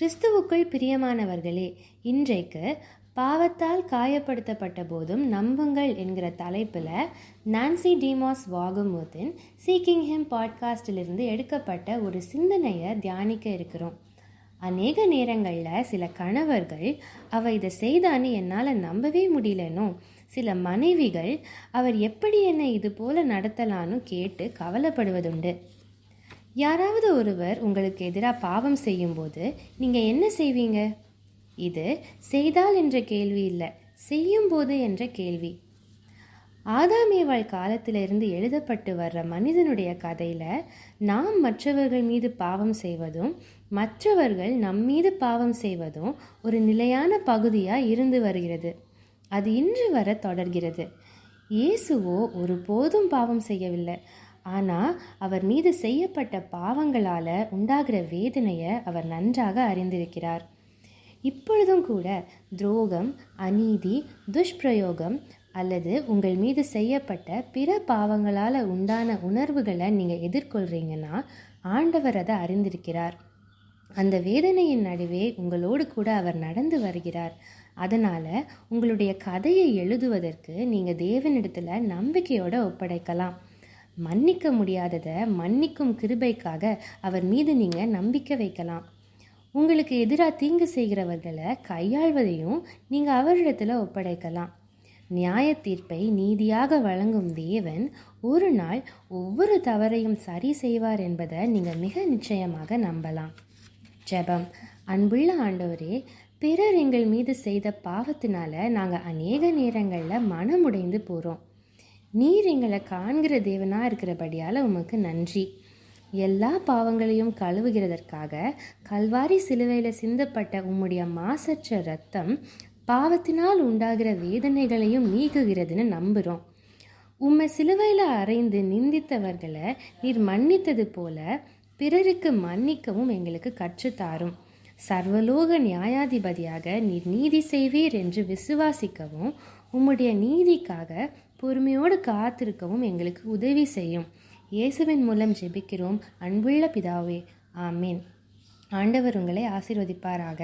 கிறிஸ்துவுக்குள் பிரியமானவர்களே இன்றைக்கு பாவத்தால் காயப்படுத்தப்பட்ட போதும் நம்புங்கள் என்கிற தலைப்பில் நான்சி டிமாஸ் வாகுமுத்தின் சீக்கிங் ஹிம் பாட்காஸ்டிலிருந்து எடுக்கப்பட்ட ஒரு சிந்தனையை தியானிக்க இருக்கிறோம். அநேக நேரங்களில் சில கணவர்கள் அவ இதை செய்தான்னு என்னால் நம்பவே முடியலனோ? சில மனைவிகள் அவர் எப்படி என்னை இது போல நடத்தலான்னு கேட்டு கவலைப்படுவதுண்டு. யாராவது ஒருவர் உங்களுக்கு எதிராக பாவம் செய்யும்போது நீங்கள் என்ன செய்வீங்க? இது செய்தால் என்ற கேள்வி இல்லை செய்யும்போது என்ற கேள்வி. ஆதாமேவாள் காலத்திலிருந்து எழுதப்பட்டு வர்ற மனிதனுடைய கதையில் நாம் மற்றவர்கள் மீது பாவம் செய்வதும் மற்றவர்கள் நம் மீது பாவம் செய்வதும் ஒரு நிலையான பகுதியாக இருந்து வருகிறது. அது இன்று வர தொடர்கிறது. இயேசுவோ ஒருபோதும் பாவம் செய்யவில்லை. ஆனால் அவர் மீது செய்யப்பட்ட பாவங்களால் உண்டாகிற வேதனையை அவர் நன்றாக அறிந்திருக்கிறார். இப்பொழுதும் கூட துரோகம் அநீதி துஷ்பிரயோகம் அல்லது உங்கள் மீது செய்யப்பட்ட பிற பாவங்களால் உண்டான உணர்வுகளை நீங்கள் எதிர்கொள்கிறீங்கன்னா ஆண்டவர் அதை அறிந்திருக்கிறார். அந்த வேதனையின் நடுவே உங்களோடு கூட அவர் நடந்து வருகிறார். அதனால் உங்களுடைய கதையை எழுதுவதற்கு நீங்கள் தேவனிடத்தில் நம்பிக்கையோடு ஒப்படைக்கலாம். மன்னிக்க முடியாததை மன்னிக்கும் கிருபைக்காக அவர் மீது நீங்கள் நம்பிக்கை வைக்கலாம். உங்களுக்கு எதிராக தீங்கு செய்கிறவர்களை கையாள்வதையும் நீங்கள் அவரிடத்தில் ஒப்படைக்கலாம். நியாய தீர்ப்பை நீதியாக வழங்கும் தேவன் ஒரு நாள் ஒவ்வொரு தவறையும் சரி செய்வார் என்பதை நீங்கள் மிக நிச்சயமாக நம்பலாம். ஜெபம். அன்புள்ள ஆண்டவரே பிறர் எங்கள் மீது செய்த பாவத்தினால நாங்கள் அநேக நேரங்களில் மனமுடைந்து போகிறோம் நீர் எங்களை காண்கிற தேவனாக இருக்கிறபடியால் உமக்கு நன்றி. எல்லா பாவங்களையும் கழுவுகிறதற்காக கல்வாரி சிலுவையில் சிந்தப்பட்ட உம்முடைய மாசற்ற ரத்தம் பாவத்தினால் உண்டாகிற வேதனைகளையும் நீக்குகிறதுன்னு நம்புகிறோம் உம்மை சிலுவையில் அறைந்து நிந்தித்தவர்களை நீர் மன்னித்தது போல பிறருக்கு மன்னிக்கவும் எங்களுக்கு கற்றுத்தாரும். சர்வலோக நியாயாதிபதியாக நீர் நீதி செய்வீர் என்று விசுவாசிக்கவும் உம்முடைய நீதிக்காக பொறுமையோடு காத்திருக்கவும் எங்களுக்கு உதவி செய்யும். இயேசுவின் மூலம் ஜெபிக்கிறோம். அன்புள்ள பிதாவே ஆமீன். ஆண்டவர் உங்களை ஆசீர்வதிப்பாராக.